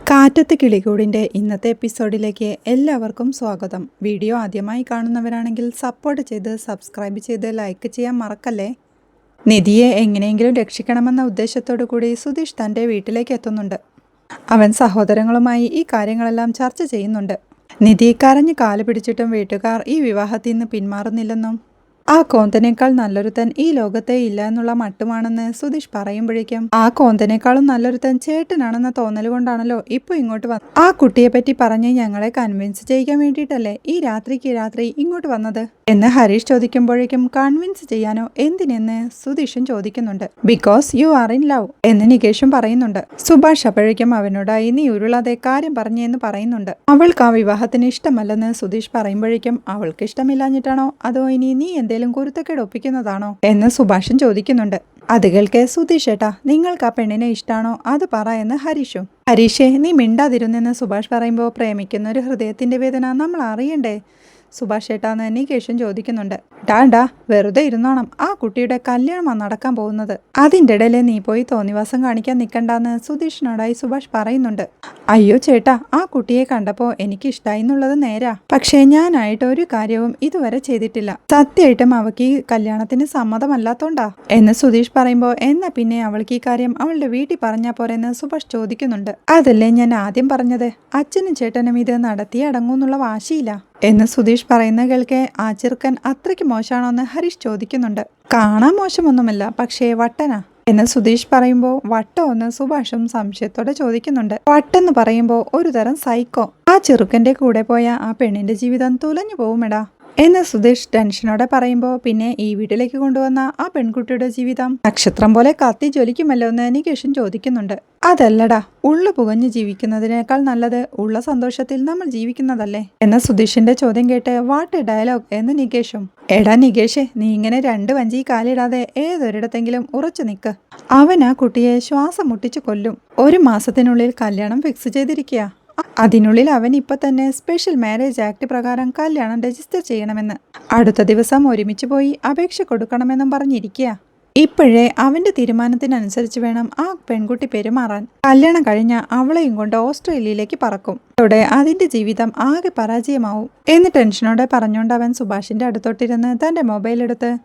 കാറ്റത്ത് കിളികൂടിന്റെ ഇന്നത്തെ എപ്പിസോഡിലേക്ക് എല്ലാവർക്കും സ്വാഗതം. വീഡിയോ ആദ്യമായി കാണുന്നവരാണെങ്കിൽ സപ്പോർട്ട് ചെയ്ത് സബ്സ്ക്രൈബ് ചെയ്ത് ലൈക്ക് ചെയ്യാൻ മറക്കല്ലേ? നിധിയെ എങ്ങനെയെങ്കിലും രക്ഷിക്കണമെന്ന ഉദ്ദേശത്തോടു കൂടി സുധീഷ് തന്റെ വീട്ടിലേക്ക് എത്തുന്നുണ്ട്. അവൻ സഹോദരങ്ങളുമായി ഈ കാര്യങ്ങളെല്ലാം ചർച്ച ചെയ്യുന്നുണ്ട്. നിധി കരഞ്ഞ് കാൽ പിടിച്ചിട്ടും വീട്ടുകാർ ഈ വിവാഹത്തിൽ നിന്ന് പിന്മാറുന്നില്ലെന്നും ആ കോന്തനേക്കാൾ നല്ലൊരുത്തൻ ഈ ലോകത്തെ ഇല്ല എന്നുള്ള മട്ടുമാണെന്ന് സുധീഷ് പറയുമ്പോഴേക്കും ആ കോന്തനേക്കാളും നല്ലൊരുത്തൻ ചേട്ടനാണെന്ന തോന്നൽ കൊണ്ടാണല്ലോ ഇപ്പൊ ഇങ്ങോട്ട് വന്നത് ആ കുട്ടിയെ പറ്റി പറഞ്ഞ് ഞങ്ങളെ കൺവിൻസ് ചെയ്യിക്കാൻ വേണ്ടിയിട്ടല്ലേ ഈ രാത്രിക്ക് രാത്രി ഇങ്ങോട്ട് വന്നത്? എന്ന് ഹരീഷ് ചോദിക്കുമ്പോഴേക്കും കൺവിൻസ് ചെയ്യാനോ എന്തിനെന്ന് സുധീഷും ചോദിക്കുന്നുണ്ട്. Because you are in love എന്ന് നികേഷും പറയുന്നുണ്ട്. സുഭാഷ് അപ്പോഴേക്കും അവനോടായി നീ ഉരുളാതെ കാര്യം പറഞ്ഞു എന്ന് പറയുന്നുണ്ട്. അവൾക്ക് ആ വിവാഹത്തിന് ഇഷ്ടമല്ലെന്ന് സുധീഷ് പറയുമ്പോഴേക്കും അവൾക്ക് ഇഷ്ടമില്ലാഞ്ഞിട്ടാണോ? അതോ ഇനി നീ എന്തേലും കുരുത്തക്കേട് ഒപ്പിക്കുന്നതാണോ എന്ന് സുഭാഷൻ ചോദിക്കുന്നുണ്ട്. അത് കേൾക്കെ സുധീഷ് ഏട്ടാ നിങ്ങൾക്ക് ആ പെണ്ണിനെ ഇഷ്ടാണോ? അത് പറ എന്ന് ഹരീഷും. ഹരീഷേ നീ മിണ്ടാതിരുന്നെന്ന് സുഭാഷ് പറയുമ്പോൾ പ്രേമിക്കുന്ന ഒരു ഹൃദയത്തിന്റെ വേദന നമ്മൾ അറിയണ്ടേ? സുഭാഷ് ഏട്ടാന്ന് നികേഷും ചോദിക്കുന്നുണ്ട്. ഡാണ്ടാ വെറുതെ ഇരുന്നോണം. ആ കുട്ടിയുടെ കല്യാണമാണ് നടക്കാൻ പോകുന്നത്. അതിന്റെ ഇടയിൽ നീ പോയി തോന്നിവാസം കാണിക്കാൻ നിൽക്കണ്ടെന്ന് സുധീഷിനോടായി സുഭാഷ് പറയുന്നുണ്ട്. അയ്യോ ചേട്ടാ ആ കുട്ടിയെ കണ്ടപ്പോൾ എനിക്ക് ഇഷ്ടമായി എന്നുള്ളത് നേരാ. പക്ഷേ ഞാനായിട്ട് ഒരു കാര്യവും ഇതുവരെ ചെയ്തിട്ടില്ല. സത്യമായിട്ടും അവൾക്ക് ഈ കല്യാണത്തിന് സമ്മതമല്ലാത്തോണ്ടാ. എന്ന് സുധീഷ് പറയുമ്പോൾ എന്നാ പിന്നെ അവൾക്ക് ഈ കാര്യം അവളുടെ വീട്ടിൽ പറഞ്ഞാ പോരെന്ന് സുഭാഷ് ചോദിക്കുന്നുണ്ട്. അതല്ലേ ഞാൻ ആദ്യം പറഞ്ഞത്? അച്ഛനും ചേട്ടനും ഇത് നടത്തി അടങ്ങൂന്നുള്ള വാശിയില്ല എന്ന് സുധീഷ് പറയുന്ന കേൾക്കെ ആ ചെറുക്കൻ അത്രയ്ക്ക് മോശമാണോ എന്ന് ഹരീഷ് ചോദിക്കുന്നുണ്ട്. കാണാൻ മോശമൊന്നുമല്ല പക്ഷേ വട്ടനാ? എന്ന് സുധീഷ് പറയുമ്പോൾ വട്ടോ എന്ന് സുഭാഷും സംശയത്തോടെ ചോദിക്കുന്നുണ്ട്. വട്ടെന്ന് പറയുമ്പോൾ ഒരു തരം സൈക്കോ. ആ ചെറുക്കന്റെ കൂടെ പോയ ആ പെണ്ണിന്റെ ജീവിതം തുലഞ്ഞു പോവുമെടാ. എന്ന് സുധീഷ് ടെൻഷനോടെ പറയുമ്പോൾ പിന്നെ ഈ വീട്ടിലേക്ക് കൊണ്ടുവന്ന ആ പെൺകുട്ടിയുടെ ജീവിതം നക്ഷത്രം പോലെ കത്തി ജ്വലിക്കുമല്ലോ എന്ന് നികേഷൻ ചോദിക്കുന്നുണ്ട്. അതല്ലടാ ഉള്ളു പുകഞ്ഞു ജീവിക്കുന്നതിനേക്കാൾ നല്ലത് ഉള്ള സന്തോഷത്തിൽ നമ്മൾ ജീവിക്കുന്നതല്ലേ? എന്ന സുധീഷിന്റെ ചോദ്യം കേട്ട് വാട്ട് ഡയലോഗ് എന്ന് നികേഷും. എടാ നികേഷേ നീ ഇങ്ങനെ രണ്ട് വഞ്ചി കാലിടാതെ ഏതൊരിടത്തെങ്കിലും ഉറച്ചു നിൽക്ക് അവൻ ആ കുട്ടിയെ ശ്വാസം മുട്ടിച്ചു കൊല്ലും. ഒരു മാസത്തിനുള്ളിൽ കല്യാണം ഫിക്സ് ചെയ്തിരിക്കുക അതിനുള്ളിൽ അവൻ ഇപ്പൊ തന്നെ സ്പെഷ്യൽ മാരേജ് ആക്ട് പ്രകാരം കല്യാണം രജിസ്റ്റർ ചെയ്യണമെന്ന്. അടുത്ത ദിവസം ഒരുമിച്ച് പോയി അപേക്ഷ കൊടുക്കണമെന്നും പറഞ്ഞിരിക്കുക. ഇപ്പോഴേ അവന്റെ തീരുമാനത്തിനനുസരിച്ച് വേണം ആ പെൺകുട്ടി പെരുമാറാൻ. കല്യാണം കഴിഞ്ഞ അവളെയും കൊണ്ട് ഓസ്ട്രേലിയയിലേക്ക് പറക്കും. അതോടെ അതിന്റെ ജീവിതം ആകെ പരാജയമാവും. എന്ന് ടെൻഷനോടെ പറഞ്ഞുകൊണ്ട് അവൻ സുഭാഷിന്റെ അടുത്തോട്ടിരുന്ന് തന്റെ മൊബൈൽ എടുത്ത്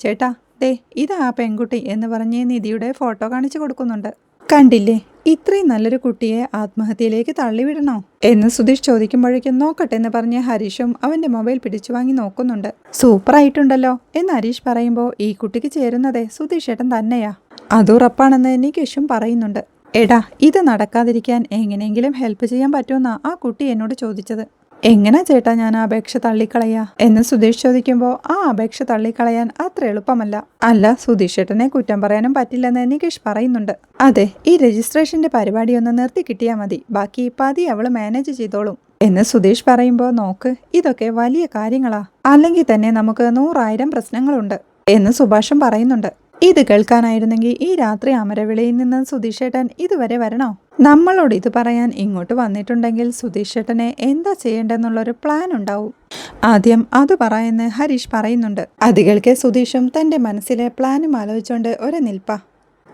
ചേട്ടാ ദേ ഇതാ ആ പെൺകുട്ടി എന്ന് പറഞ്ഞ് നിധിയുടെ ഫോട്ടോ കാണിച്ചു കൊടുക്കുന്നുണ്ട്. കണ്ടില്ലേ? ഇത്രയും നല്ലൊരു കുട്ടിയെ ആത്മഹത്യയിലേക്ക് തള്ളിവിടണോ? എന്ന് സുധീഷ് ചോദിക്കുമ്പോഴേക്കും നോക്കട്ടെ എന്ന് പറഞ്ഞ് ഹരീഷും അവന്റെ മൊബൈൽ പിടിച്ചു വാങ്ങി നോക്കുന്നുണ്ട്. സൂപ്പർ ആയിട്ടുണ്ടല്ലോ എന്ന് ഹരീഷ് പറയുമ്പോൾ ഈ കുട്ടിക്ക് ചേരുന്നതേ സുധീഷ് ഏട്ടൻ തന്നെയാ. അതുറപ്പാണെന്ന് നികേഷും പറയുന്നുണ്ട്. എടാ ഇത് നടക്കാതിരിക്കാൻ എങ്ങനെയെങ്കിലും ഹെൽപ്പ് ചെയ്യാൻ പറ്റുമെന്നാ ആ കുട്ടി എന്നോട് ചോദിച്ചത്. എങ്ങനെ ചേട്ടാ ഞാൻ ആ അപേക്ഷ തള്ളിക്കളയാ? എന്ന് സുധീഷ് ചോദിക്കുമ്പോൾ ആ അപേക്ഷ തള്ളിക്കളയാൻ അത്ര എളുപ്പമല്ല. അല്ല സുധീഷ് ചേട്ടനെ കുറ്റം പറയാനും പറ്റില്ലെന്ന് നികേഷ് പറയുന്നുണ്ട്. അതെ ഈ രജിസ്ട്രേഷന്റെ പരിപാടി ഒന്ന് നിർത്തി കിട്ടിയാൽ മതി. ബാക്കി പതി അവൾ മാനേജ് ചെയ്തോളും. എന്ന് സുധീഷ് പറയുമ്പോൾ നോക്ക് ഇതൊക്കെ വലിയ കാര്യങ്ങളാ. അല്ലെങ്കിൽ തന്നെ നമുക്ക് നൂറായിരം പ്രശ്നങ്ങളുണ്ട്. എന്ന് സുഭാഷും പറയുന്നുണ്ട്. ഇത് കേൾക്കാനായിരുന്നെങ്കിൽ ഈ രാത്രി അമരവിളിയിൽ നിന്ന് സുധീഷേട്ടൻ ഇതുവരെ വരണോ? നമ്മളോട് ഇത് പറയാൻ ഇങ്ങോട്ട് വന്നിട്ടുണ്ടെങ്കിൽ സുധീഷേട്ടനെ എന്താ ചെയ്യേണ്ടെന്നുള്ളൊരു പ്ലാൻ ഉണ്ടാവും. ആദ്യം അത് പറയുന്ന ഹരീഷ് പറയുന്നുണ്ട്. അത് കേൾക്കെ സുധീഷും തന്റെ മനസ്സിലെ പ്ലാനും ആലോചിച്ചുകൊണ്ട് ഒരു നിൽപ്പ.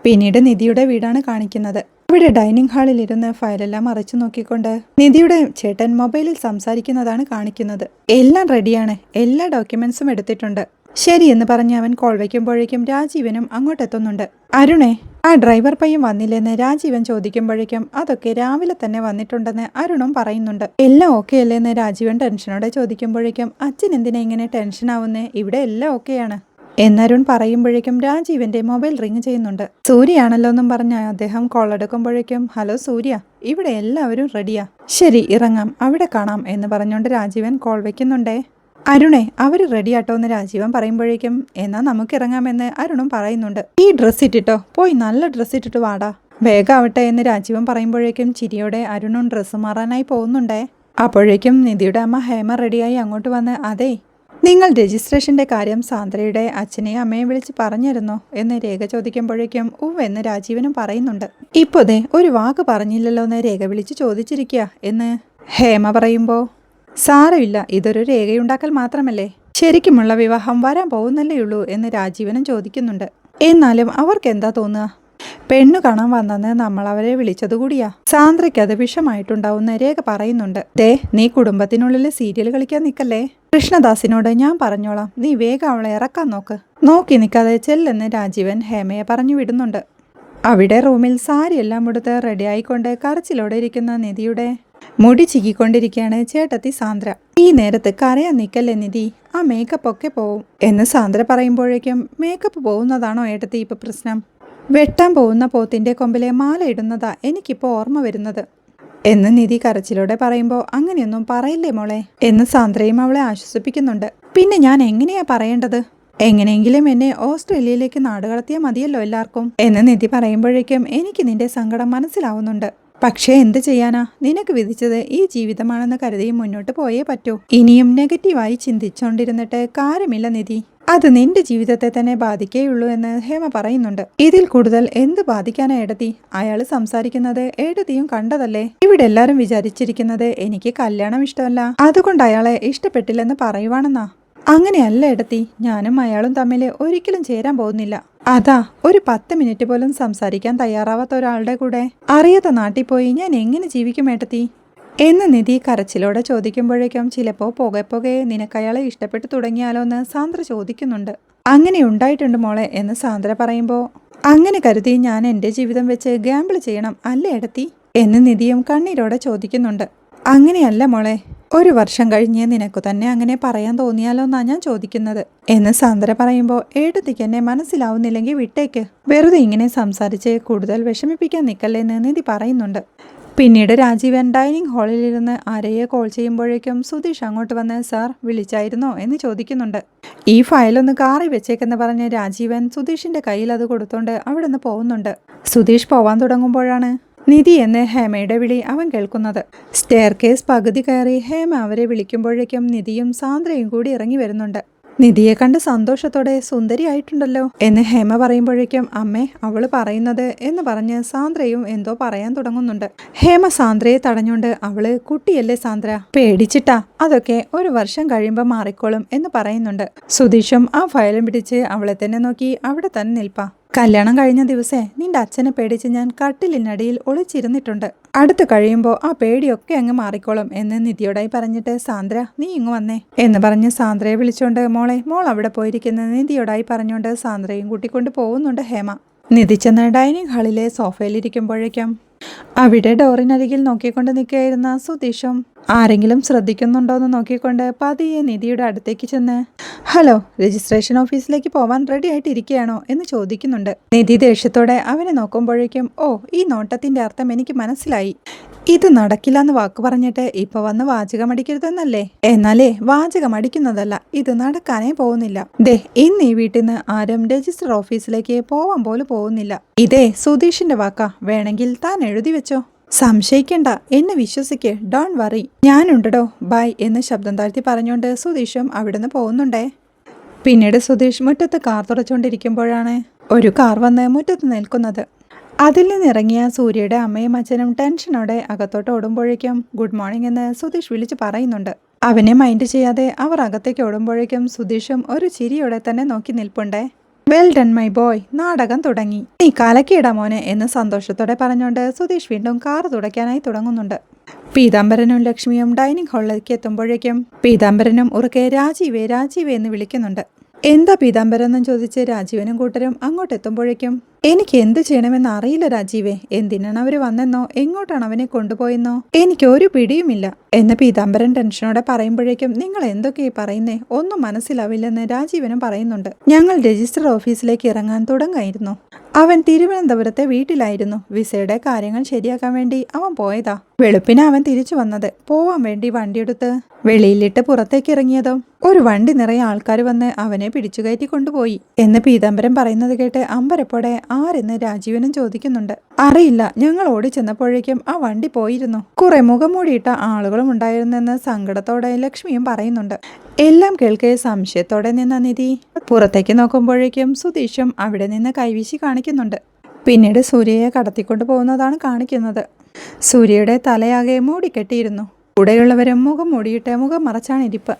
പിന്നീട് നിധിയുടെ വീടാണ് കാണിക്കുന്നത്. ഇവിടെ ഡൈനിങ് ഹാളിൽ ഇരുന്ന് ഫയലെല്ലാം മറിച്ചു നോക്കിക്കൊണ്ട് നിധിയുടെ ചേട്ടൻ മൊബൈലിൽ സംസാരിക്കുന്നതാണ് കാണിക്കുന്നത്. എല്ലാം റെഡിയാണ് എല്ലാ ഡോക്യുമെന്റ്സും എടുത്തിട്ടുണ്ട്. ശരി എന്ന് പറഞ്ഞ് അവൻ കോൾ വയ്ക്കുമ്പോഴേക്കും രാജീവനും അങ്ങോട്ടെത്തുന്നുണ്ട്. അരുണേ ആ ഡ്രൈവർ പയ്യൻ വന്നില്ലെന്ന് രാജീവൻ ചോദിക്കുമ്പോഴേക്കും അതൊക്കെ രാവിലെ തന്നെ വന്നിട്ടുണ്ടെന്ന് അരുണും പറയുന്നുണ്ട്. എല്ലാം ഓക്കെ അല്ലേന്ന് രാജീവൻ ടെൻഷനോടെ ചോദിക്കുമ്പോഴേക്കും അച്ഛൻ എന്തിനാ ഇങ്ങനെ ടെൻഷൻ ആവുന്നേ? ഇവിടെ എല്ലാം ഓക്കെയാണ് എന്നരുൺ പറയുമ്പോഴേക്കും രാജീവന്റെ മൊബൈൽ റിങ് ചെയ്യുന്നുണ്ട്. സൂര്യയാണല്ലോ എന്നും പറഞ്ഞ അദ്ദേഹം കോൾ എടുക്കുമ്പോഴേക്കും ഹലോ സൂര്യ ഇവിടെ എല്ലാവരും റെഡിയാ ശരി ഇറങ്ങാം അവിടെ കാണാം എന്ന് പറഞ്ഞുകൊണ്ട് രാജീവൻ കോൾ വെക്കുന്നുണ്ടേ അരുണേ അവർ റെഡിയാട്ടോ എന്ന് രാജീവൻ പറയുമ്പോഴേക്കും എന്നാ നമുക്ക് ഇറങ്ങാമെന്ന് അരുണും പറയുന്നുണ്ട്. ഈ ഡ്രസ്സ് ഇട്ടിട്ടോ? പോയി നല്ല ഡ്രസ്സ് ഇട്ടിട്ട് വാടാ. വേഗാവട്ടെ എന്ന് രാജീവൻ പറയുമ്പോഴേക്കും ചിരിയോടെ അരുണും ഡ്രസ്സ് മാറാനായി പോകുന്നുണ്ടേ. അപ്പോഴേക്കും നിധിയുടെ അമ്മ ഹേമ റെഡിയായി അങ്ങോട്ട് വന്ന് അതെ നിങ്ങൾ രജിസ്ട്രേഷന്റെ കാര്യം സാന്ദ്രയുടെ അച്ഛനെയും അമ്മയെ വിളിച്ച് പറഞ്ഞിരുന്നോ? എന്ന് രേഖ ചോദിക്കുമ്പോഴേക്കും ഉവ് എന്ന് രാജീവനും പറയുന്നുണ്ട്. ഇപ്പോതേ ഒരു വാക്ക് പറഞ്ഞില്ലല്ലോ എന്ന് രേഖ വിളിച്ച് ചോദിച്ചിരിക്കുക എന്ന് ഹേമ പറയുമ്പോൾ സാരമില്ല ഇതൊരു രേഖയുണ്ടാക്കൽ മാത്രമല്ലേ? ശരിക്കുമുള്ള വിവാഹം വരാൻ പോകുന്നല്ലേ ഉള്ളൂ എന്ന് രാജീവനും ചോദിക്കുന്നുണ്ട്. എന്നാലും അവർക്ക് എന്താ തോന്നുക? പെണ്ണു കാണാൻ വന്നെന്ന് നമ്മൾ അവരെ വിളിച്ചതുകൂടിയാ സാന്ദ്രയ്ക്ക് അത് വിഷമായിട്ടുണ്ടാവുന്ന രേഖ പറയുന്നുണ്ട്. ദേ നീ കുടുംബത്തിനുള്ളിൽ സീരിയൽ കളിക്കാൻ നിൽക്കല്ലേ? കൃഷ്ണദാസിനോട് ഞാൻ പറഞ്ഞോളാം. നീ വേഗം അവളെ ഇറക്കാൻ നോക്ക്. നോക്കി നിൽക്കാതെ ചെല്ലെന്ന് രാജീവൻ ഹേമയെ പറഞ്ഞു വിടുന്നുണ്ട്. അവിടെ റൂമിൽ സാരിയെല്ലാം എടുത്ത് റെഡിയായിക്കൊണ്ട് കരച്ചിലോടെ ഇരിക്കുന്ന നിധിയുടെ മുടി ചിക്കിക്കൊണ്ടിരിക്കുകയാണ് ചേട്ടത്തി സാന്ദ്ര. ഈ നേരത്ത് കരയാൻ നിൽക്കല്ലേ നിധി? ആ മേക്കപ്പ് ഒക്കെ പോവും. എന്ന് സാന്ദ്ര പറയുമ്പോഴേക്കും മേക്കപ്പ് പോകുന്നതാണോ ഏട്ടത്തി ഇപ്പൊ പ്രശ്നം? വെട്ടാൻ പോകുന്ന പോത്തിന്റെ കൊമ്പിലെ മാല ഇടുന്നതാ എനിക്കിപ്പോൾ ഓർമ്മ വരുന്നത്. എന്ന് നിധി കരച്ചിലൂടെ പറയുമ്പോൾ അങ്ങനെയൊന്നും പറയില്ലേ മോളെ? എന്ന് സാന്ദ്രയും അവളെ ആശ്വസിപ്പിക്കുന്നുണ്ട്. പിന്നെ ഞാൻ എങ്ങനെയാ പറയേണ്ടത്? എങ്ങനെയെങ്കിലും എന്നെ ഓസ്ട്രേലിയയിലേക്ക് നാടുകടത്തിയാൽ മതിയല്ലോ എല്ലാവർക്കും. എന്ന് നിധി പറയുമ്പോഴേക്കും എനിക്ക് നിന്റെ സങ്കടം മനസ്സിലാവുന്നുണ്ട്. പക്ഷേ എന്ത് ചെയ്യാനാ? നിനക്ക് വിധിച്ചത് ഈ ജീവിതമാണെന്ന് കരുതി മുന്നോട്ട് പോയേ പറ്റൂ. ഇനിയും നെഗറ്റീവായി ചിന്തിച്ചുകൊണ്ടിരുന്നിട്ട് കാര്യമില്ല നിധി. അത് നിന്റെ ജീവിതത്തെ തന്നെ ബാധിക്കേയുള്ളൂ എന്ന് ഹേമ പറയുന്നുണ്ട്. ഇതിൽ കൂടുതൽ എന്ത് ബാധിക്കാനാ എടതി? അയാൾ സംസാരിക്കുന്നത് എടതിയും കണ്ടതല്ലേ? ഇവിടെ എല്ലാരും വിചാരിച്ചിരിക്കുന്നത് എനിക്ക് കല്യാണം ഇഷ്ടമല്ല. അതുകൊണ്ട് അയാളെ ഇഷ്ടപ്പെട്ടില്ലെന്ന് പറയുവാണെന്നാ? അങ്ങനെയല്ല എടത്തി ഞാനും അയാളും തമ്മിൽ ഒരിക്കലും ചേരാൻ പോകുന്നില്ല. അതാ ഒരു പത്ത് മിനിറ്റ് പോലും സംസാരിക്കാൻ തയ്യാറാവാത്ത ഒരാളുടെ കൂടെ. അറിയാത്ത നാട്ടിൽ പോയി ഞാൻ എങ്ങനെ ജീവിക്കും ഏട്ടത്തി? എന്ന് നിധി കരച്ചിലോടെ ചോദിക്കുമ്പോഴേക്കും ചിലപ്പോൾ പോകെ പോകെ നിനക്കയാളെ ഇഷ്ടപ്പെട്ടു തുടങ്ങിയാലോ എന്ന് സാന്ദ്ര ചോദിക്കുന്നുണ്ട്. അങ്ങനെ ഉണ്ടായിട്ടുണ്ട് മോളെ എന്ന് സാന്ദ്ര പറയുമ്പോൾ അങ്ങനെ കരുതി ഞാൻ എന്റെ ജീവിതം വെച്ച് ഗാമ്പിൾ ചെയ്യണം അല്ലേ എടത്തി എന്ന് നിധിയും കണ്ണീരോടെ ചോദിക്കുന്നുണ്ട്. അങ്ങനെയല്ല മോളെ ഒരു വർഷം കഴിഞ്ഞ് നിനക്കു തന്നെ അങ്ങനെ പറയാൻ തോന്നിയാലോ എന്നാ ഞാൻ ചോദിക്കുന്നത്. എന്ന് സാന്ദ്ര പറയുമ്പോൾ ഏട്ടത്തിക്ക് എന്നെ മനസ്സിലാവുന്നില്ലെങ്കിൽ വിട്ടേക്ക്. വെറുതെ ഇങ്ങനെ സംസാരിച്ച് കൂടുതൽ വിഷമിപ്പിക്കാൻ നിൽക്കല്ലേ എന്ന് നിധി പറയുന്നുണ്ട്. പിന്നീട് രാജീവൻ ഡൈനിങ് ഹാളിലിരുന്ന് ആരെയെ കോൾ ചെയ്യുമ്പോഴേക്കും സുധീഷ് അങ്ങോട്ട് വന്ന് സാർ വിളിച്ചായിരുന്നോ? എന്ന് ചോദിക്കുന്നുണ്ട്. ഈ ഫയലൊന്ന് കാറി വെച്ചേക്കെന്ന് പറഞ്ഞ് രാജീവൻ സുധീഷിന്റെ കയ്യിൽ അത് കൊടുത്തോണ്ട് അവിടെ നിന്ന് പോകുന്നുണ്ട്. സുധീഷ് പോവാൻ തുടങ്ങുമ്പോഴാണ് നിധി എന്ന് ഹേമയുടെ വിളി അവൻ കേൾക്കുന്നത്. സ്റ്റെയർ കേസ് പകുതി കയറി ഹേമ അവരെ വിളിക്കുമ്പോഴേക്കും നിധിയും സാന്ദ്രയും കൂടി ഇറങ്ങി വരുന്നുണ്ട്. നിധിയെ കണ്ട് സന്തോഷത്തോടെ സുന്ദരിയായിട്ടുണ്ടല്ലോ എന്ന് ഹേമ പറയുമ്പോഴേക്കും അമ്മേ അവൾ പറയുന്നത് എന്ന് പറഞ്ഞ് സാന്ദ്രയും എന്തോ പറയാൻ തുടങ്ങുന്നുണ്ട്. ഹേമ സാന്ദ്രയെ തടഞ്ഞുകൊണ്ട് അവൾ കുട്ടിയല്ലേ സാന്ദ്ര പേടിച്ചിട്ടാ അതൊക്കെ ഒരു വർഷം കഴിയുമ്പോൾ മാറിക്കോളും എന്ന് പറയുന്നുണ്ട്. സുധീഷും ആ ഫയലും പിടിച്ച് അവളെ തന്നെ നോക്കി അവിടെ തന്നെ നിൽപ്പാ കല്യാണം കഴിഞ്ഞ ദിവസേ നിന്റെ അച്ഛനെ പേടിച്ച് ഞാൻ കട്ടിലിനടിയിൽ ഒളിച്ചിരുന്നിട്ടുണ്ട്. അടുത്ത് കഴിയുമ്പോൾ ആ പേടിയൊക്കെ അങ്ങ് മാറിക്കോളും എന്ന് നിധിയോടായി പറഞ്ഞിട്ട് സാന്ദ്ര നീ ഇങ്ങ് വന്നേ. എന്ന് പറഞ്ഞ് സാന്ദ്രയെ വിളിച്ചോണ്ട് മോളെ മോൾ അവിടെ പോയിരിക്കുന്ന. നിധിയോടായി പറഞ്ഞുകൊണ്ട് സാന്ദ്രയും കൂട്ടിക്കൊണ്ട് പോകുന്നുണ്ട് ഹേമ. നിധി ചെന്ന് ഡൈനിങ് ഹാളിലെ സോഫയിലിരിക്കുമ്പോഴേക്കും അവിടെ ഡോറിനരികിൽ നോക്കിക്കൊണ്ട് നിൽക്കുകയായിരുന്ന സുതീഷും ആരെങ്കിലും ശ്രദ്ധിക്കുന്നുണ്ടോയെന്ന് നോക്കിക്കൊണ്ട് പതിയെ നിധിയുടെ അടുത്തേക്ക് ചെന്ന് ഹലോ രജിസ്ട്രേഷൻ ഓഫീസിലേക്ക് പോവാൻ റെഡി ആയിട്ടിരിക്കുകയാണോ? എന്ന് ചോദിക്കുന്നുണ്ട്. നിധി ദേഷ്യത്തോടെ അവനെ നോക്കുമ്പോഴേക്കും ഓ ഈ നോട്ടത്തിന്റെ അർത്ഥം എനിക്ക് മനസ്സിലായി. ഇത് നടക്കില്ല എന്ന് വാക്ക് പറഞ്ഞിട്ട് ഇപ്പൊ വന്ന് വാചകം അടിക്കരുതെന്നല്ലേ? എന്നാലേ വാചകം അടിക്കുന്നതല്ല ഇത് നടക്കാനേ പോകുന്നില്ല. ദേ ഇന്ന് ഈ വീട്ടിൽ നിന്ന് ആരും രജിസ്റ്റർ ഓഫീസിലേക്ക് പോവാൻ പോലും പോകുന്നില്ല. ഇതേ സുധീഷിന്റെ വാക്കാ. വേണമെങ്കിൽ താൻ എഴുതി വെച്ചോ. സംശയിക്കണ്ട. എന്നെ വിശ്വസിക്ക്. ഡോൺ വറി ഞാനുണ്ടടോ. ബൈ എന്ന് ശബ്ദം താഴ്ത്തി പറഞ്ഞുകൊണ്ട് സുധീഷും അവിടുന്ന് പോകുന്നുണ്ടേ. പിന്നീട് സുധീഷ് മുറ്റത്ത് കാർ തുടച്ചുകൊണ്ടിരിക്കുമ്പോഴാണ് ഒരു കാർ വന്ന് മുറ്റത്ത് നിൽക്കുന്നത്. അതിൽ നിന്നിറങ്ങിയ സൂര്യയുടെ അമ്മയും അച്ഛനും ടെൻഷനോടെ അകത്തോട്ട് ഓടുമ്പോഴേക്കും ഗുഡ് മോർണിംഗ് എന്ന് സുധീഷ് വിളിച്ച് പറയുന്നുണ്ട്. അവനെ മൈൻഡ് ചെയ്യാതെ അവർ അകത്തേക്ക് ഓടുമ്പോഴേക്കും സുധീഷും ഒരു ചിരിയോടെ തന്നെ നോക്കി നിൽപ്പുണ്ടേ. വെൽ ഡൺ മൈ ബോയ് നാടകം തുടങ്ങി. നീ കലക്കിയിടാ മോനെ എന്ന് സന്തോഷത്തോടെ പറഞ്ഞുകൊണ്ട് സുധീഷ് വീണ്ടും കാർ തുടയ്ക്കാനായി തുടങ്ങുന്നുണ്ട്. പീതാംബരനും ലക്ഷ്മിയും ഡൈനിങ് ഹാളിലേക്ക് എത്തുമ്പോഴേക്കും പീതാംബരനും ഉറക്കെ രാജീവേ രാജീവേ എന്ന് വിളിക്കുന്നുണ്ട്. എന്താ പീതാംബരം എന്ന് ചോദിച്ച് രാജീവനും കൂട്ടരും അങ്ങോട്ട് എത്തുമ്പോഴേക്കും എനിക്ക് എന്ത് ചെയ്യണമെന്ന് അറിയില്ല രാജീവേ. എന്തിനാണ് അവർ വന്നെന്നോ? എങ്ങോട്ടാണ് അവനെ കൊണ്ടുപോയെന്നോ? എനിക്ക് ഒരു പിടിയുമില്ല. എന്ന് പീതാംബരൻ ടെൻഷനോടെ പറയുമ്പോഴേക്കും നിങ്ങൾ എന്തൊക്കെയാ പറയുന്നേ? ഒന്നും മനസ്സിലാവില്ലെന്ന് രാജീവനും പറയുന്നുണ്ട്. ഞങ്ങൾ രജിസ്റ്റർ ഓഫീസിലേക്ക് ഇറങ്ങാൻ തുടങ്ങായിരുന്നു. അവൻ തിരുവനന്തപുരത്തെ വീട്ടിലായിരുന്നു. വിസയുടെ കാര്യങ്ങൾ ശരിയാക്കാൻ വേണ്ടി അവൻ പോയതാ. വെളുപ്പിന് അവൻ തിരിച്ചു വന്നത്. പോവാൻ വേണ്ടി വണ്ടിയെടുത്ത് വെളിയിലിട്ട് പുറത്തേക്ക് ഇറങ്ങിയതോ? ഒരു വണ്ടി നിറയെ ആൾക്കാർ വന്ന് അവനെ പിടിച്ചുകയറ്റി കൊണ്ടുപോയി. എന്ന് പീതാംബരം പറയുന്നത് കേട്ട് അമ്പരപ്പോടെ ആരെന്ന് രാജീവനും ചോദിക്കുന്നുണ്ട്. അറിയില്ല ഞങ്ങൾ ഓടി ചെന്നപ്പോഴേക്കും ആ വണ്ടി പോയിരുന്നു. കുറെ മുഖം മൂടിയിട്ട ആളുകളും ഉണ്ടായിരുന്നെന്ന് സങ്കടത്തോടെ ലക്ഷ്മിയും പറയുന്നുണ്ട്. എല്ലാം കേൾക്കെ സംശയത്തോടെ നിന്ന നിധി. പുറത്തേക്ക് നോക്കുമ്പോഴേക്കും സുതീഷും അവിടെ നിന്ന് കൈവീശി കാണിക്കുന്നുണ്ട്. പിന്നീട് സൂര്യയെ കടത്തിക്കൊണ്ടു പോകുന്നതാണ് കാണിക്കുന്നത്. സൂര്യയുടെ തലയാകെ മൂടിക്കെട്ടിയിരുന്നു. കൂടെയുള്ളവരും മുഖം മൂടിയിട്ട് മുഖം മറച്ചാണ് ഇരിപ്പ്.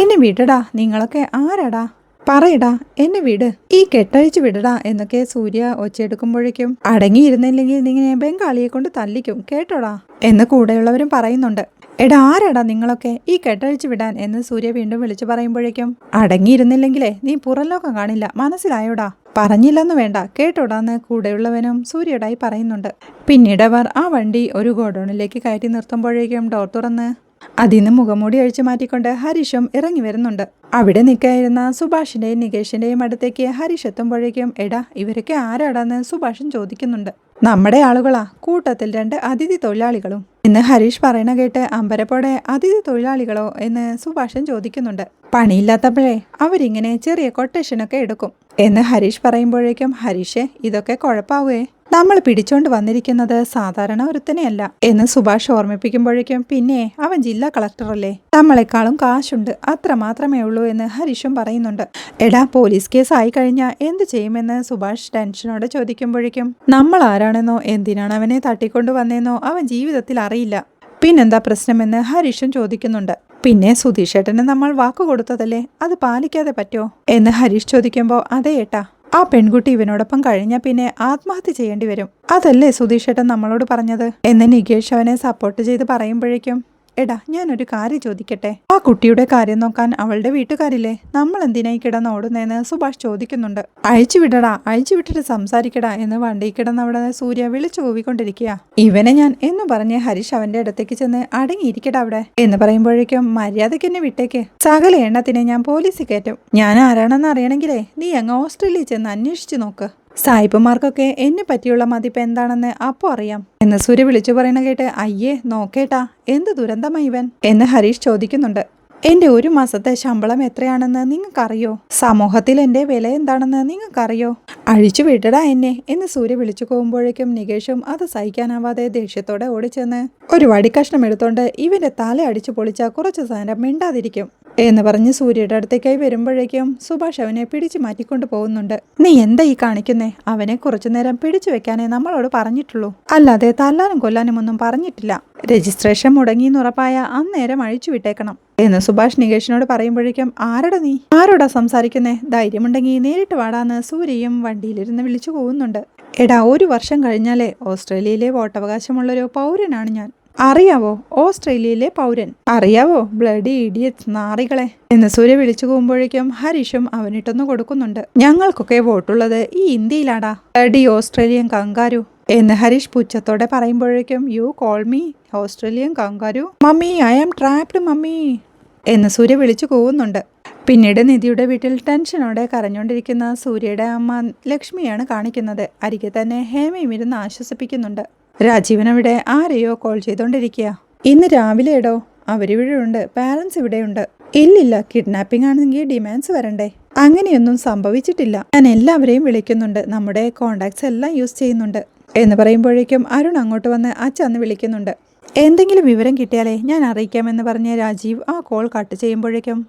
എന്നെ വിടടാ നിങ്ങളൊക്കെ ആരടാ? പറയടാ എന്നെ വിട്. ഈ കെട്ടഴിച്ചു വിടടാ എന്നൊക്കെ സൂര്യ ഒച്ചയെടുക്കുമ്പോഴേക്കും അടങ്ങിയിരുന്നില്ലെങ്കിൽ നിങ്ങനെ ബംഗാളിയെ കൊണ്ട് തല്ലിക്കും കേട്ടോടാ എന്ന് കൂടെയുള്ളവരും പറയുന്നുണ്ട്. എടാ ആരാടാ നിങ്ങളൊക്കെ ഈ കെട്ടഴിച്ചു വിടാൻ? എന്ന് സൂര്യ വീണ്ടും വിളിച്ചു പറയുമ്പോഴേക്കും അടങ്ങിയിരുന്നില്ലെങ്കിലേ നീ പുറം ലോകം കാണില്ല മനസ്സിലായോടാ? പറഞ്ഞില്ലെന്ന് വേണ്ട. കേട്ടോടാന്ന് കൂടെയുള്ളവനും സൂര്യടായി പറയുന്നുണ്ട്. പിന്നീട് അവർ ആ വണ്ടി ഒരു ഗോഡൗണിലേക്ക് കയറ്റി നിർത്തുമ്പോഴേക്കും ഡോർ തുറന്ന് അതിന്ന് മുഖംമൂടി അഴിച്ചു മാറ്റിക്കൊണ്ട് ഹരീഷും ഇറങ്ങി വരുന്നുണ്ട്. അവിടെ നിൽക്കായിരുന്ന സുഭാഷിന്റെയും നികേഷിന്റെയും അടുത്തേക്ക് ഹരീഷ് എത്തുമ്പോഴേക്കും എടാ ഇവരൊക്കെ ആരാടാന്ന് സുഭാഷൻ ചോദിക്കുന്നുണ്ട്. നമ്മുടെ ആളുകളാ. കൂട്ടത്തിൽ രണ്ട് അതിഥി തൊഴിലാളികളും. ഇന്ന് ഹരീഷ് പറയണ കേട്ട് അമ്പരപ്പോടെ അതിഥി തൊഴിലാളികളോ എന്ന് സുഭാഷൻ ചോദിക്കുന്നുണ്ട്. പണിയില്ലാത്തപ്പോഴേ അവരിങ്ങനെ ചെറിയ കൊട്ടേഷനൊക്കെ എടുക്കും. എന്ന് ഹരീഷ് പറയുമ്പോഴേക്കും ഹരീഷെ ഇതൊക്കെ കുഴപ്പാവേ. നമ്മൾ പിടിച്ചോണ്ട് വന്നിരിക്കുന്നത് സാധാരണ ഒരുത്തനെയല്ല എന്ന് സുഭാഷ് ഓർമ്മിപ്പിക്കുമ്പോഴേക്കും പിന്നെ അവൻ ജില്ലാ കളക്ടറല്ലേ. നമ്മളെക്കാളും കാശുണ്ട്. അത്ര മാത്രമേ ഉള്ളൂ എന്ന് ഹരീഷും പറയുന്നുണ്ട്. എടാ പോലീസ് കേസ് ആയി കഴിഞ്ഞാൽ എന്ത് ചെയ്യുമെന്ന് സുഭാഷ് ടെൻഷനോടെ ചോദിക്കുമ്പോഴേക്കും നമ്മൾ ആരാണെന്നോ? എന്തിനാണ് അവനെ തട്ടിക്കൊണ്ടു വന്നേന്നോ? അവൻ ജീവിതത്തിൽ അറിയില്ല. പിന്നെന്താ പ്രശ്നമെന്ന് ഹരീഷും ചോദിക്കുന്നുണ്ട്. പിന്നെ സുധീഷേട്ടന് നമ്മൾ വാക്കു കൊടുത്തതല്ലേ? അത് പാലിക്കാതെ പറ്റോ? എന്ന് ഹരീഷ് ചോദിക്കുമ്പോൾ അതേ ഏട്ടാ. ആ പെൺകുട്ടി ഇവനോടൊപ്പം കഴിഞ്ഞാൽ പിന്നെ ആത്മഹത്യ ചെയ്യേണ്ടി വരും. അതല്ലേ സുധീഷേട്ടൻ നമ്മളോട് പറഞ്ഞത്? എന്ന് നികേഷ് അവനെ സപ്പോർട്ട് ചെയ്ത് പറയുമ്പോഴേക്കും എടാ ഞാനൊരു കാര്യം ചോദിക്കട്ടെ? ആ കുട്ടിയുടെ കാര്യം നോക്കാൻ അവളുടെ വീട്ടുകാരില്ലേ? നമ്മൾ എന്തിനായി കിടന്ന് ഓടുന്നതെന്ന് സുഭാഷ് ചോദിക്കുന്നുണ്ട്. അഴിച്ചു വിടടാ അഴിച്ചു വിട്ടിട്ട് സംസാരിക്കടാ എന്ന് വണ്ടി കിടന്ന് അവിടെ സൂര്യ വിളിച്ചു കൂവിക്കൊണ്ടിരിക്കുക. ഇവനെ ഞാൻ എന്ന് പറഞ്ഞ് ഹരീഷ് അവന്റെ അടുത്തേക്ക് ചെന്ന് അടങ്ങിയിരിക്കടാ അവിടെ. എന്ന് പറയുമ്പോഴേക്കും മര്യാദയ്ക്ക് എന്നെ വിട്ടേക്ക്. സകല എണ്ണത്തിനെ ഞാൻ പോലീസിൽ കയറ്റും. ഞാൻ ആരാണെന്ന് അറിയണമെങ്കിലേ നീ അങ്ങ് ഓസ്ട്രേലിയ ചെന്ന് അന്വേഷിച്ചു നോക്ക്. സായിപ്പുമാർക്കൊക്കെ എന്നെ പറ്റിയുള്ള മതിപ്പ് എന്താണെന്ന് അപ്പോ അറിയാം. എന്ന് സൂര്യ വിളിച്ചു പറയണ കേട്ട് അയ്യേ നോക്കേട്ടാ എന്ത് ദുരന്തമായി ഇവൻ? എന്ന് ഹരീഷ് ചോദിക്കുന്നുണ്ട്. എന്റെ ഒരു മാസത്തെ ശമ്പളം എത്രയാണെന്ന് നിങ്ങൾക്കറിയോ? സമൂഹത്തിൽ എന്റെ വില എന്താണെന്ന് നിങ്ങൾക്കറിയോ? അഴിച്ചു വിടടാ എന്നെ എന്ന് സൂര്യ വിളിച്ചു പോകുമ്പോഴേക്കും നികേഷും അത് സഹിക്കാനാവാതെ ദേഷ്യത്തോടെ ഓടിച്ചെന്ന്. ഒരു വടിക്കഷ്ണം എടുത്തോണ്ട് ഇവന്റെ തല അടിച്ചു പൊളിച്ച കുറച്ച് സാധനം മിണ്ടാതിരിക്കും എന്ന് പറഞ്ഞ് സൂര്യയുടെ അടുത്തേക്കായി വരുമ്പോഴേക്കും സുഭാഷ് അവനെ പിടിച്ചു മാറ്റിക്കൊണ്ട് പോകുന്നുണ്ട്. നീ എന്താ ഈ കാണിക്കുന്നേ? അവനെ കുറച്ചു നേരം പിടിച്ചു വെക്കാനേ നമ്മളോട് പറഞ്ഞിട്ടുള്ളൂ. അല്ലാതെ തല്ലാനും കൊല്ലാനും ഒന്നും പറഞ്ഞിട്ടില്ല. രജിസ്ട്രേഷൻ മുടങ്ങിയെന്നുറപ്പായ അന്നേരം അഴിച്ചു വിട്ടേക്കണം. എന്ന് സുഭാഷ് നികേഷിനോട് പറയുമ്പോഴേക്കും ആരടാ നീ? ആരോടാ സംസാരിക്കുന്നേ? ധൈര്യമുണ്ടെങ്കിൽ നേരിട്ട് വാടാന്ന് സൂര്യയും വണ്ടിയിലിരുന്ന് വിളിച്ചു പോകുന്നുണ്ട് എടാ ഒരു വർഷം കഴിഞ്ഞാലേ ഓസ്ട്രേലിയയിലെ വോട്ടവകാശമുള്ളൊരു പൗരനാണ് ഞാൻ. അറിയാവോ ഓസ്ട്രേലിയയിലെ പൗരൻ? അറിയാവോ? ബ്ലഡി ഇഡിയറ്റ് നാറികളെ. എന്ന് സൂര്യ വിളിച്ചു പോകുമ്പോഴേക്കും ഹരീഷും അവനിട്ടൊന്ന് കൊടുക്കുന്നുണ്ട്. ഞങ്ങൾക്കൊക്കെ വോട്ടുള്ളത് ഈ ഇന്ത്യയിലാടാ. Bloody Australian kangaroo. എന്ന് ഹരീഷ് പുച്ഛത്തോടെ പറയുമ്പോഴേക്കും you call me Australian kangaroo mummy I am trapped mummy എന്ന് സൂര്യ വിളിച്ചു കൂവുന്നുണ്ട്. പിന്നീട് നിധിയുടെ വീട്ടിൽ ടെൻഷനോടെ കരഞ്ഞുകൊണ്ടിരിക്കുന്ന സൂര്യയുടെ അമ്മ ലക്ഷ്മിയാണ് കാണിക്കുന്നത്. അരികെ തന്നെ ഹേമയും ഇരുന്ന് ആശ്വസിപ്പിക്കുന്നുണ്ട്. രാജീവൻ അവിടെ ആരെയോ കോൾ ചെയ്തുകൊണ്ടിരിക്കുക ഇന്ന് രാവിലെ ഇടോ അവരിവിടെ ഉണ്ട് പാരൻസ് ഇവിടെയുണ്ട്. ഇല്ലില്ല കിഡ്നാപ്പിംഗ് ആണെങ്കിൽ ഡിമാൻഡ്സ് വരണ്ടേ. അങ്ങനെയൊന്നും സംഭവിച്ചിട്ടില്ല. ഞാൻ എല്ലാവരെയും വിളിക്കുന്നുണ്ട്. നമ്മുടെ കോണ്ടാക്ട്സ് എല്ലാം യൂസ് ചെയ്യുന്നുണ്ട്. എന്ന് പറയുമ്പോഴേക്കും അരുൺ അങ്ങോട്ട് വന്ന് അച്ഛന്ന് വിളിക്കുന്നുണ്ട്. എന്തെങ്കിലും വിവരം കിട്ടിയാലേ ഞാൻ അറിയിക്കാമെന്ന് പറഞ്ഞ രാജീവ് ആ കോൾ കട്ട് ചെയ്യുമ്പോഴേക്കും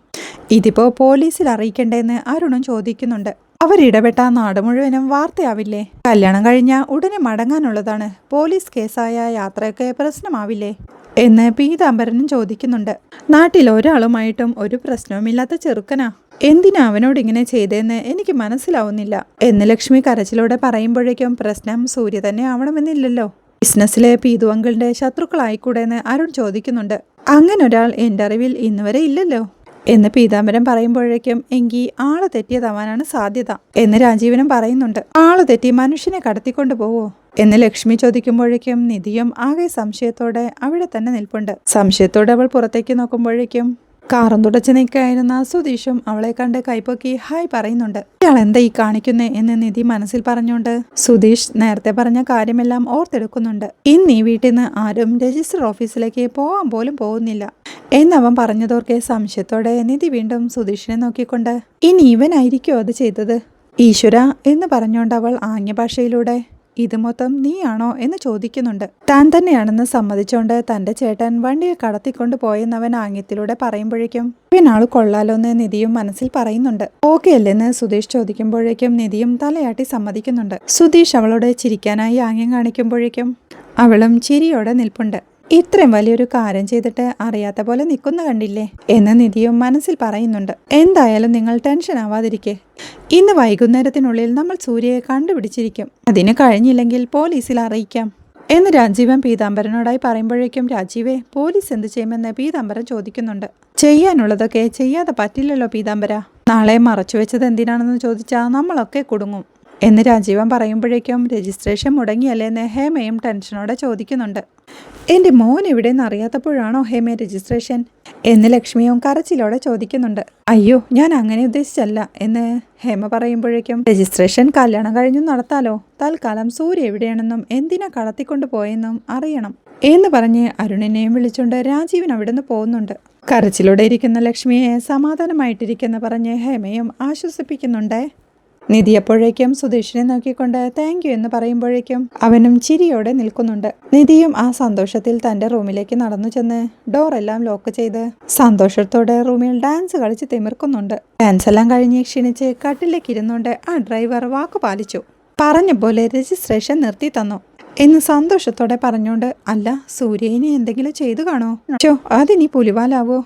ഇതിപ്പോ പോലീസിൽ അറിയിക്കണ്ടേന്ന് അരുണും ചോദിക്കുന്നുണ്ട്. അവരിടപെട്ട നാട് മുഴുവനും വാർത്തയാവില്ലേ? കല്യാണം കഴിഞ്ഞ ഉടനെ മടങ്ങാനുള്ളതാണ്. പോലീസ് കേസായ യാത്രയൊക്കെ പ്രശ്നമാവില്ലേ? എന്ന് പീതാംബരനും ചോദിക്കുന്നുണ്ട്. നാട്ടിൽ ഒരാളുമായിട്ടും ഒരു പ്രശ്നവുമില്ലാത്ത ചെറുക്കനാ. എന്തിനാ അവനോട് ഇങ്ങനെ ചെയ്തതെന്ന് എനിക്ക് മനസ്സിലാവുന്നില്ല. എന്ന് ലക്ഷ്മി കരച്ചിലൂടെ പറയുമ്പോഴേക്കും പ്രശ്നം സൂര്യ തന്നെ ആവണമെന്നില്ലല്ലോ. ബിസിനസ്സിലെ ശത്രുക്കളായി ശത്രുക്കളായിക്കൂടെ എന്ന് അരുൺ ചോദിക്കുന്നുണ്ട്. അങ്ങനെ ഒരാൾ എന്റെ അറിവിൽ ഇന്നുവരെ ഇല്ലല്ലോ? എന്ന് പീതാംബരം പറയുമ്പോഴേക്കും എങ്കിൽ ആൾ തെറ്റിയതാവാനാണ് സാധ്യത എന്ന് രാജീവനും പറയുന്നുണ്ട്. ആൾ തെറ്റി മനുഷ്യനെ കടത്തിക്കൊണ്ടു പോവോ? എന്ന് ലക്ഷ്മി ചോദിക്കുമ്പോഴേക്കും നിധിയും ആകെ സംശയത്തോടെ അവിടെ തന്നെ നിൽപ്പുണ്ട്. സംശയത്തോടെ അവൾ പുറത്തേക്ക് നോക്കുമ്പോഴേക്കും കാറും തുടച്ച് നിൽക്കായിരുന്ന സുധീഷും അവളെ കണ്ട് കൈപ്പൊക്കി ഹായ് പറയുന്നുണ്ട്. ഇയാൾ എന്താ ഈ കാണിക്കുന്നേ? എന്ന് നിധി മനസ്സിൽ പറഞ്ഞുകൊണ്ട് സുധീഷ് നേരത്തെ പറഞ്ഞ കാര്യമെല്ലാം ഓർത്തെടുക്കുന്നുണ്ട്. ഇന്ന് ഈ വീട്ടിൽ നിന്ന് ആരും രജിസ്റ്റർ ഓഫീസിലേക്ക് പോവാൻ പോലും പോകുന്നില്ല എന്നവൻ പറഞ്ഞതോർക്കെ സംശയത്തോടെ നിധി വീണ്ടും സുധീഷിനെ നോക്കിക്കൊണ്ട് ഇനി ഇവനായിരിക്കുമോ അത് ചെയ്തത്? ഈശ്വര എന്ന് പറഞ്ഞുകൊണ്ട് അവൾ ആംഗ്യഭാഷയിലൂടെ ഇത് മൊത്തം നീയാണോ എന്ന് ചോദിക്കുന്നുണ്ട്. താൻ തന്നെയാണെന്ന് സമ്മതിച്ചുകൊണ്ട് തന്റെ ചേട്ടൻ വണ്ടിയിൽ കടത്തിക്കൊണ്ട് പോയെന്നവൻ ആംഗ്യത്തിലൂടെ പറയുമ്പോഴേക്കും ഇവനാൾ കൊള്ളാലോ എന്ന് നിധിയും മനസ്സിൽ പറയുന്നുണ്ട്. ഓക്കെ അല്ലെന്ന് സുധീഷ് ചോദിക്കുമ്പോഴേക്കും നിധിയും തലയാട്ടി സമ്മതിക്കുന്നുണ്ട്. സുധീഷ് അവളോട് ചിരിക്കാനായി ആംഗ്യം കാണിക്കുമ്പോഴേക്കും അവളും ചിരിയോടെ നിൽപ്പുണ്ട്. ഇത്രയും വലിയൊരു കാര്യം ചെയ്തിട്ട് അറിയാത്ത പോലെ നിൽക്കുന്ന കണ്ടില്ലേ? എന്ന് നിധിയും മനസ്സിൽ പറയുന്നുണ്ട്. എന്തായാലും നിങ്ങൾ ടെൻഷൻ ആവാതിരിക്കെ. ഇന്ന് വൈകുന്നേരത്തിനുള്ളിൽ നമ്മൾ സൂര്യയെ കണ്ടുപിടിച്ചിരിക്കും. അതിന് കഴിഞ്ഞില്ലെങ്കിൽ പോലീസിൽ അറിയിക്കാം. എന്ന് രാജീവൻ പീതാംബരനോടായി പറയുമ്പോഴേക്കും രാജീവേ പോലീസ് എന്ത് ചെയ്യുമെന്ന് പീതാംബരൻ ചോദിക്കുന്നുണ്ട്. ചെയ്യാനുള്ളതൊക്കെ ചെയ്യാതെ പറ്റില്ലല്ലോ പീതാംബര. നാളെ മറച്ചു വെച്ചത് എന്തിനാണെന്ന് ചോദിച്ചാൽ നമ്മളൊക്കെ കുടുങ്ങും. എന്ന് രാജീവൻ പറയുമ്പോഴേക്കും രജിസ്ട്രേഷൻ മുടങ്ങിയല്ലേന്ന് ഹേമയും ടെൻഷനോടെ ചോദിക്കുന്നുണ്ട്. എന്റെ മോൻ എവിടെയെന്ന് അറിയാത്തപ്പോഴാണോ ഹേമ രജിസ്ട്രേഷൻ? എന്ന് ലക്ഷ്മിയും കരച്ചിലോടെ ചോദിക്കുന്നുണ്ട്. അയ്യോ ഞാൻ അങ്ങനെ ഉദ്ദേശിച്ചല്ല എന്ന് ഹേമ പറയുമ്പോഴേക്കും രജിസ്ട്രേഷൻ കല്യാണം കഴിഞ്ഞു നടത്താലോ? തൽക്കാലം സൂര്യ എവിടെയാണെന്നും എന്തിനാ കടത്തിക്കൊണ്ടു പോയെന്നും അറിയണം എന്ന് പറഞ്ഞ് അരുണിനെയും വിളിച്ചുകൊണ്ട് രാജീവൻ അവിടുന്ന് പോകുന്നുണ്ട്. കരച്ചിലൂടെ ഇരിക്കുന്ന ലക്ഷ്മിയെ സമാധാനമായിട്ടിരിക്കുന്ന പറഞ്ഞ് ഹേമയും ആശ്വസിപ്പിക്കുന്നുണ്ടേ. നിധി അപ്പോഴേക്കും സുധീഷിനെ നോക്കിക്കൊണ്ട് താങ്ക് യു എന്ന് പറയുമ്പോഴേക്കും അവനും ചിരിയോടെ നിൽക്കുന്നുണ്ട്. നിധിയും ആ സന്തോഷത്തിൽ തന്റെ റൂമിലേക്ക് നടന്നു ചെന്ന് ഡോർ എല്ലാം ലോക്ക് ചെയ്ത് സന്തോഷത്തോടെ റൂമിൽ ഡാൻസ് കളിച്ച് തിമിർക്കുന്നുണ്ട്. ഡാൻസ് എല്ലാം കഴിഞ്ഞ് ക്ഷീണിച്ച് കട്ടിലേക്ക് ഇരുന്നുകൊണ്ട് ആ ഡ്രൈവർ വാക്ക് പാലിച്ചു. പറഞ്ഞ പോലെ രജിസ്ട്രേഷൻ നിർത്തി തന്നു. എന്ന് സന്തോഷത്തോടെ പറഞ്ഞുകൊണ്ട് അല്ല സൂര്യനെ എന്തെങ്കിലും ചെയ്തു കാണോ? അതിനി പുലിവാലാവോ?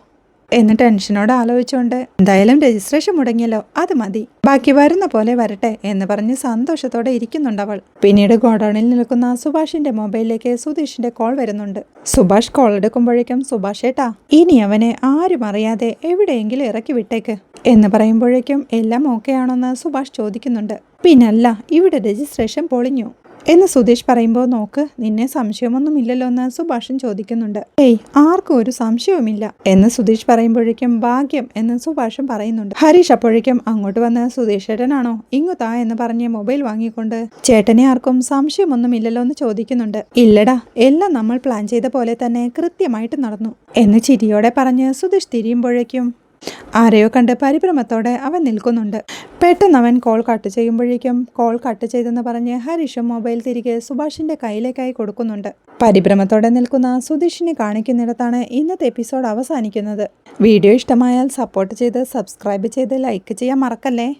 എന്ന് ടെൻഷനോട് ആലോചിച്ചുകൊണ്ട് എന്തായാലും രജിസ്ട്രേഷൻ മുടങ്ങിയല്ലോ അത് മതി. ബാക്കി വരുന്ന പോലെ വരട്ടെ എന്ന് പറഞ്ഞ് സന്തോഷത്തോടെ ഇരിക്കുന്നുണ്ടവൾ പിന്നീട് ഗോഡൌണിൽ നിൽക്കുന്ന സുഭാഷിന്റെ മൊബൈലിലേക്ക് സുധീഷിന്റെ കോൾ വരുന്നുണ്ട്. സുഭാഷ് കോൾ എടുക്കുമ്പോഴേക്കും സുഭാഷ് ഏട്ടാ ഇനി അവനെ ആരും അറിയാതെ എവിടെയെങ്കിലും ഇറക്കി വിട്ടേക്ക് എന്ന് പറയുമ്പോഴേക്കും എല്ലാം ഓക്കെ ആണോന്ന് സുഭാഷ് ചോദിക്കുന്നുണ്ട്. പിന്നല്ല ഇവിടെ രജിസ്ട്രേഷൻ പൊളിഞ്ഞു. എന്ന് സുധീഷ് പറയുമ്പോൾ നോക്ക് നിന്നെ സംശയമൊന്നും ഇല്ലല്ലോ എന്ന് സുഭാഷൻ ചോദിക്കുന്നുണ്ട്. ഏയ് ആർക്കും ഒരു സംശയവുമില്ല എന്ന് സുധീഷ് പറയുമ്പോഴേക്കും ഭാഗ്യം എന്ന് സുഭാഷൻ പറയുന്നുണ്ട്. ഹരീഷ് അപ്പോഴേക്കും അങ്ങോട്ട് വന്ന് സുധീഷ് ചേട്ടനാണോ? ഇങ്ങു താ എന്ന് പറഞ്ഞ് മൊബൈൽ വാങ്ങിക്കൊണ്ട് ചേട്ടനെ ആർക്കും സംശയമൊന്നും ഇല്ലല്ലോ എന്ന് ചോദിക്കുന്നുണ്ട്. ഇല്ലടാ എല്ലാം നമ്മൾ പ്ലാൻ ചെയ്ത പോലെ തന്നെ കൃത്യമായിട്ട് നടന്നു എന്ന് ചിരിയോടെ പറഞ്ഞ് സുധീഷ് തിരിയുമ്പോഴേക്കും ആരെയോ കണ്ട് പരിഭ്രമത്തോടെ അവൻ നിൽക്കുന്നുണ്ട്. പെട്ടെന്ന് അവൻ കോൾ കട്ട് ചെയ്യുമ്പോഴേക്കും കോൾ കട്ട് ചെയ്തെന്ന് പറഞ്ഞ് ഹരീഷും മൊബൈൽ തിരികെ സുഭാഷിന്റെ കയ്യിലേക്കായി കൊടുക്കുന്നുണ്ട്. പരിഭ്രമത്തോടെ നിൽക്കുന്ന സുധീഷിനെ കാണിക്കുന്നിടത്താണ് ഇന്നത്തെ എപ്പിസോഡ് അവസാനിക്കുന്നത്. വീഡിയോ ഇഷ്ടമായാൽ സപ്പോർട്ട് ചെയ്ത് സബ്സ്ക്രൈബ് ചെയ്ത് ലൈക്ക് ചെയ്യാൻ മറക്കല്ലേ?